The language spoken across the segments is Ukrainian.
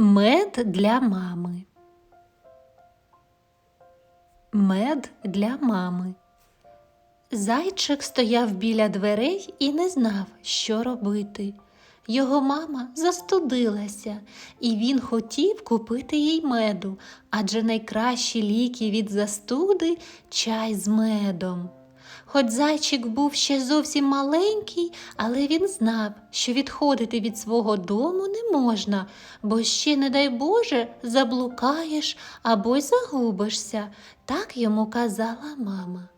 Мед для мами. Мед для мами. Зайчик стояв біля дверей і не знав, що робити. Його мама застудилася, і він хотів купити їй меду, адже найкращі ліки від застуди чай з медом. Хоч зайчик був ще зовсім маленький, але він знав, що відходити від свого дому не можна, бо ще, не дай Боже, заблукаєш або й загубишся, так йому казала мама.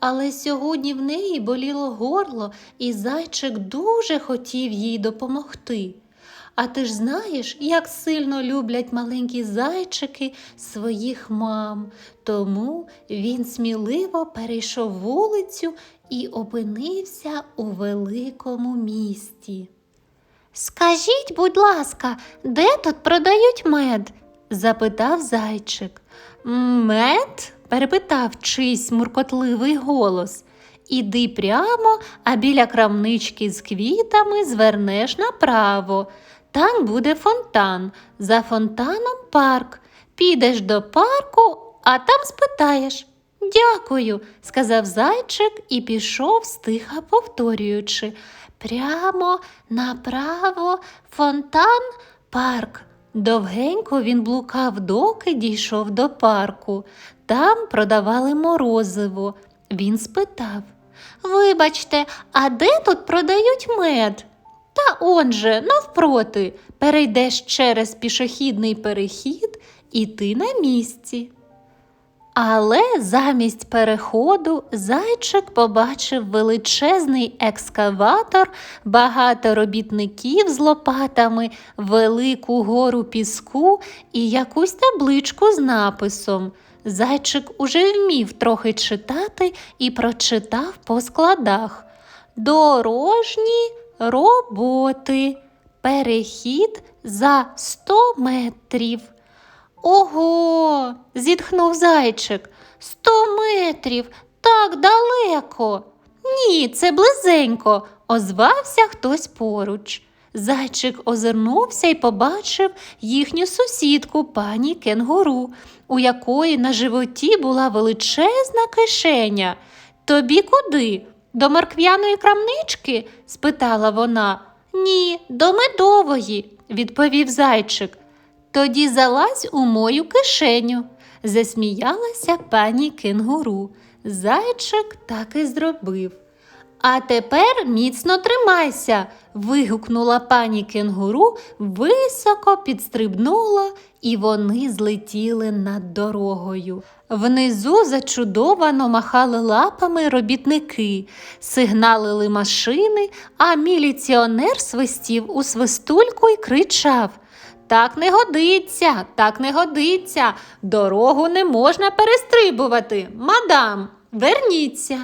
Але сьогодні в неї боліло горло, і зайчик дуже хотів їй допомогти. А ти ж знаєш, як сильно люблять маленькі зайчики своїх мам. Тому він сміливо перейшов вулицю і опинився у великому місті. Скажіть, будь ласка, де тут продають мед? запитав зайчик. Мед? перепитав чийсь муркотливий голос. Іди прямо, а біля крамнички з квітами звернеш направо. Там буде фонтан, за фонтаном парк. Підеш до парку, а там спитаєш. Дякую, сказав зайчик і пішов стиха повторюючи. Прямо направо, фонтан, парк. Довгенько він блукав, доки дійшов до парку. Там продавали морозиво. Він спитав Вибачте, а де тут продають мед? Та он же, навпроти, перейдеш через пішохідний перехід і ти на місці. Але замість переходу зайчик побачив величезний екскаватор, багато робітників з лопатами, велику гору піску і якусь табличку з написом. Зайчик уже вмів трохи читати і прочитав по складах. Дорожні роботи. Перехід за 100 метрів. Ого, зітхнув зайчик. Сто метрів так далеко. Ні, це близенько, озвався хтось поруч. Зайчик озирнувся і побачив їхню сусідку, пані кенгуру, у якої на животі була величезна кишеня. Тобі куди? До морквяної крамнички? спитала вона. Ні, до медової, відповів зайчик. Тоді залазь у мою кишеню, засміялася пані кенгуру. Зайчик так і зробив. А тепер міцно тримайся. вигукнула пані кенгуру, високо підстрибнула, і вони злетіли над дорогою. Внизу зачудовано махали лапами робітники, сигналили машини, а міліціонер свистів у свистульку і кричав. Так не годиться, так не годиться. Дорогу не можна перестрибувати. Мадам, верніться.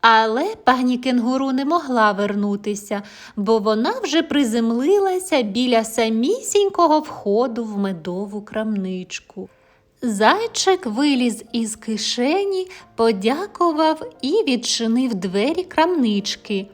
Але пані кенгуру не могла вернутися, бо вона вже приземлилася біля самісінького входу в медову крамничку. Зайчик виліз із кишені, подякував і відчинив двері крамнички.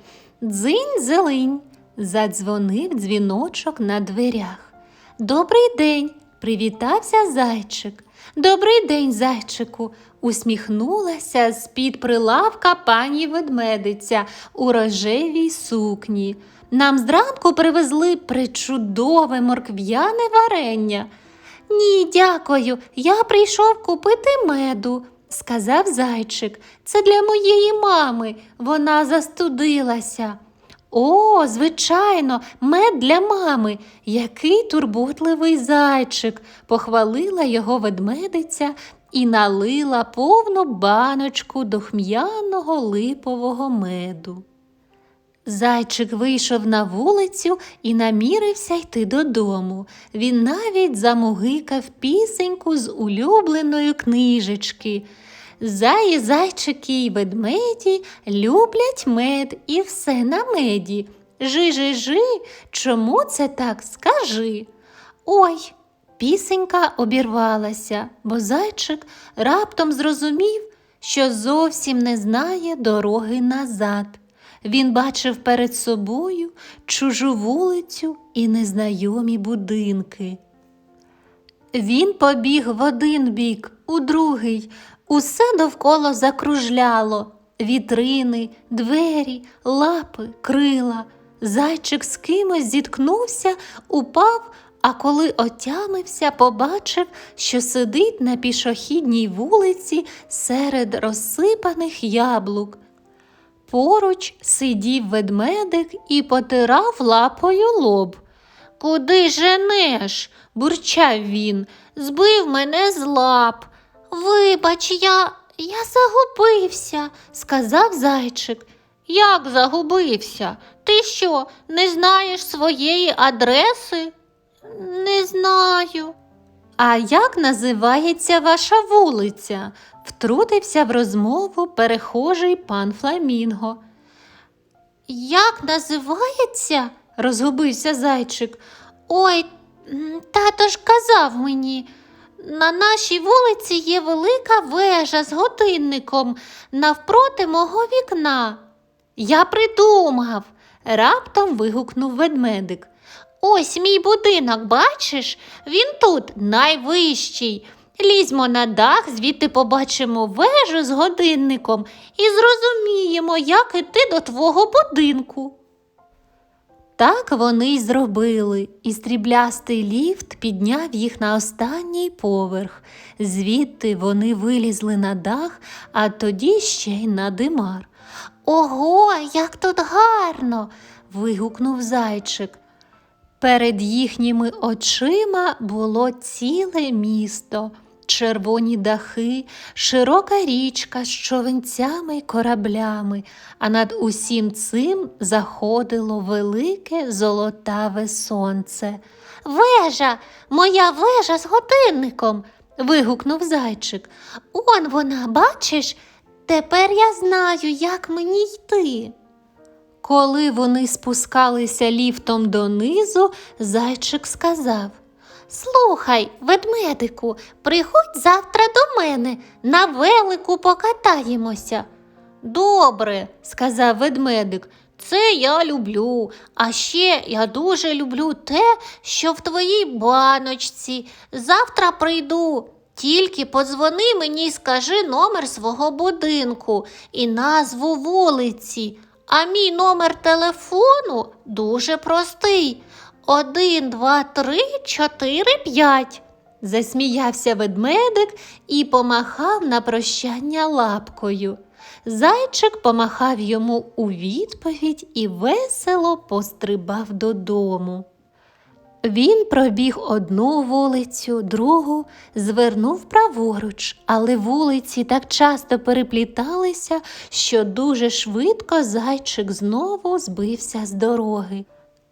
Дзинь зелень, задзвонив дзвіночок на дверях. Добрий день, привітався зайчик. Добрий день, зайчику, усміхнулася з-під прилавка пані ведмедиця у рожевій сукні. Нам зранку привезли причудове моркв'яне варення. Ні, дякую, я прийшов купити меду, сказав зайчик. Це для моєї мами. Вона застудилася. О, звичайно, мед для мами. Який турботливий зайчик, похвалила його ведмедиця і налила повну баночку дохм'яного липового меду. Зайчик вийшов на вулицю і намірився йти додому. Він навіть замугикав пісеньку з улюбленої книжечки. Заї, зайчики й ведмеді люблять мед і все на меді. Жи-жи-жи, чому це так скажи? Ой, пісенька обірвалася, бо зайчик раптом зрозумів, що зовсім не знає дороги назад. Він бачив перед собою чужу вулицю і незнайомі будинки. Він побіг в один бік, у другий. Усе довкола закружляло вітрини, двері, лапи, крила. Зайчик з кимось зіткнувся, упав, а коли отямився, побачив, що сидить на пішохідній вулиці серед розсипаних яблук. Поруч сидів ведмедик і потирав лапою лоб. Куди женеш? бурчав він, збив мене з лап. Вибач, я, я загубився, сказав зайчик. Як загубився? Ти що, не знаєш своєї адреси? Не знаю. А як називається ваша вулиця? втрутився в розмову перехожий пан Фламінго. Як називається? розгубився зайчик. Ой, тато ж казав мені. На нашій вулиці є велика вежа з годинником навпроти мого вікна. Я придумав, раптом вигукнув ведмедик. Ось мій будинок, бачиш? Він тут найвищий. Лізьмо на дах, звідти побачимо вежу з годинником і зрозуміємо, як іти до твого будинку. Так вони й зробили, і стріблястий ліфт підняв їх на останній поверх. Звідти вони вилізли на дах, а тоді ще й на димар. Ого, як тут гарно. вигукнув зайчик. Перед їхніми очима було ціле місто, червоні дахи, широка річка з човенцями й кораблями, а над усім цим заходило велике золотаве сонце. Вежа, моя вежа з годинником. вигукнув зайчик. Он вона, бачиш? Тепер я знаю, як мені йти. Коли вони спускалися ліфтом донизу, зайчик сказав Слухай, ведмедику, приходь завтра до мене, на велику покатаємося. Добре, сказав ведмедик, це я люблю. А ще я дуже люблю те, що в твоїй баночці. Завтра прийду. Тільки подзвони мені й скажи номер свого будинку і назву вулиці. А мій номер телефону дуже простий. Один, два, три, чотири, п'ять. Засміявся ведмедик і помахав на прощання лапкою. Зайчик помахав йому у відповідь і весело пострибав додому. Він пробіг одну вулицю, другу, звернув праворуч, але вулиці так часто перепліталися, що дуже швидко зайчик знову збився з дороги.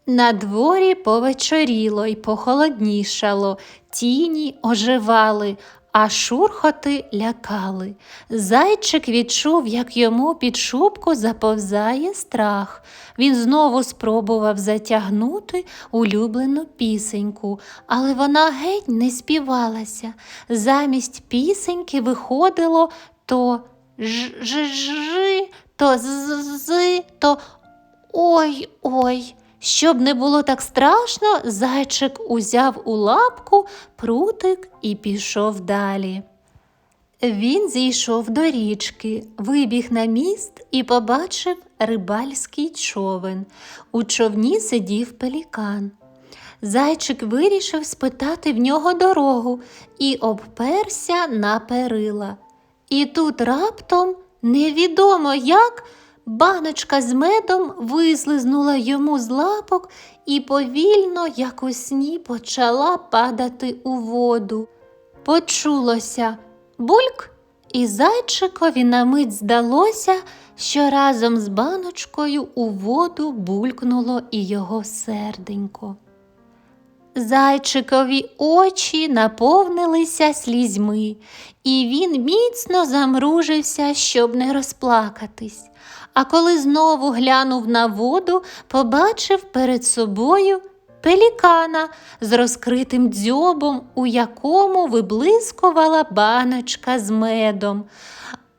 На дворі повечоріло й похолоднішало, тіні оживали, а шурхоти лякали. Зайчик відчув, як йому під шубку заповзає страх. Він знову спробував затягнути улюблену пісеньку, але вона геть не співалася. Замість пісеньки виходило то ж-ж-жи, то з-з, то ой-ой. Щоб не було так страшно, зайчик узяв у лапку прутик і пішов далі. Він зійшов до річки, вибіг на міст і побачив рибальський човен. У човні сидів пелікан. Зайчик вирішив спитати в нього дорогу і обперся на перила. І тут раптом, невідомо як, баночка з медом вислизнула йому з лапок і повільно, як у сні, почала падати у воду. Почулося бульк, і зайчикові на мить здалося, що разом з баночкою у воду булькнуло і його серденько. Зайчикові очі наповнилися слізьми, і він міцно замружився, щоб не розплакатись. А коли знову глянув на воду, побачив перед собою пелікана з розкритим дзьобом, у якому виблискувала баночка з медом.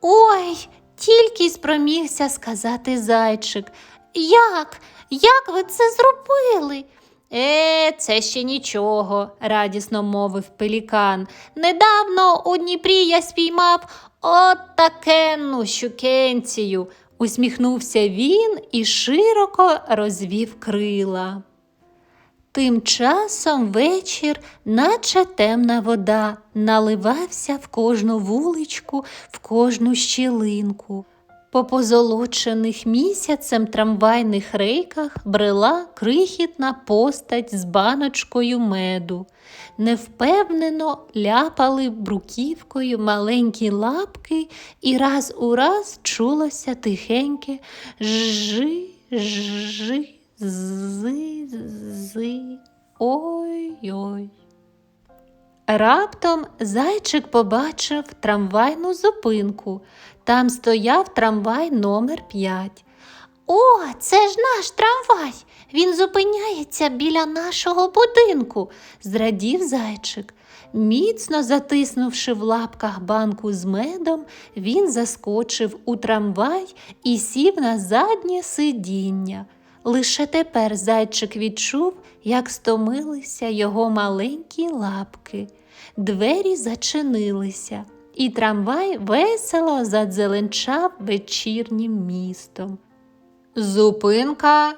Ой, тільки й спромігся сказати зайчик. Як? Як ви це зробили? Е, це ще нічого, радісно мовив пелікан. Недавно у Дніпрі я спіймав от такенну щукенцію. Усміхнувся він і широко розвів крила. Тим часом вечір, наче темна вода, наливався в кожну вуличку, в кожну щілинку. По позолочених місяцем трамвайних рейках брела крихітна постать з баночкою меду. Невпевнено ляпали бруківкою маленькі лапки, і раз у раз чулося тихеньке жи, жи, зи, зи, ой-ой. Раптом зайчик побачив трамвайну зупинку. Там стояв трамвай номер 5. О, це ж наш трамвай. Він зупиняється біля нашого будинку, зрадів зайчик. Міцно затиснувши в лапках банку з медом, він заскочив у трамвай і сів на заднє сидіння. Лише тепер зайчик відчув, як стомилися його маленькі лапки. Двері зачинилися, і трамвай весело задзеленчав вечірнім містом. Зупинка,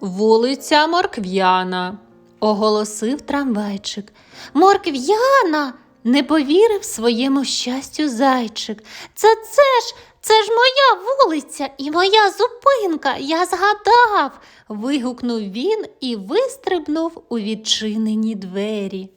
вулиця Моркв'яна, оголосив трамвайчик. Моркв'яна. Не повірив своєму щастю зайчик. Це це ж, це ж моя вулиця і моя зупинка, я згадав. вигукнув він і вистрибнув у відчинені двері.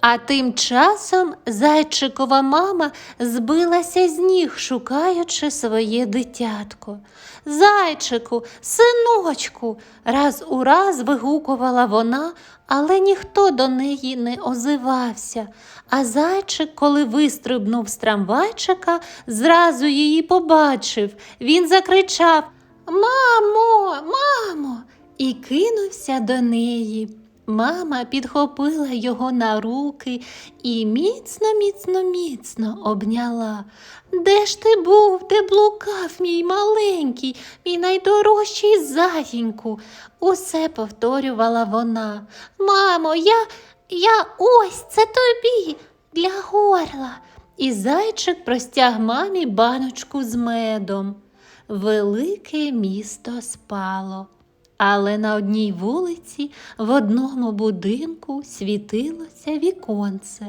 А тим часом зайчикова мама збилася з ніг, шукаючи своє дитятко. Зайчику, синочку, раз у раз вигукувала вона, але ніхто до неї не озивався. А зайчик, коли вистрибнув з трамвайчика, зразу її побачив. Він закричав Мамо, мамо, і кинувся до неї. Мама підхопила його на руки і міцно, міцно, міцно обняла. Де ж ти був, де блукав, мій маленький, мій найдорожчий зайеньку? Усе повторювала вона. Мамо, я, я ось це тобі для горла. І зайчик простяг мамі баночку з медом. Велике місто спало. Але на одній вулиці в одному будинку світилося віконце.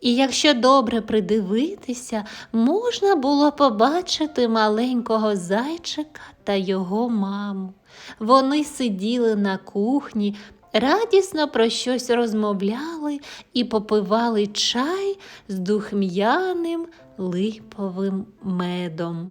І якщо добре придивитися, можна було побачити маленького зайчика та його маму. Вони сиділи на кухні, радісно про щось розмовляли і попивали чай з духм'яним липовим медом.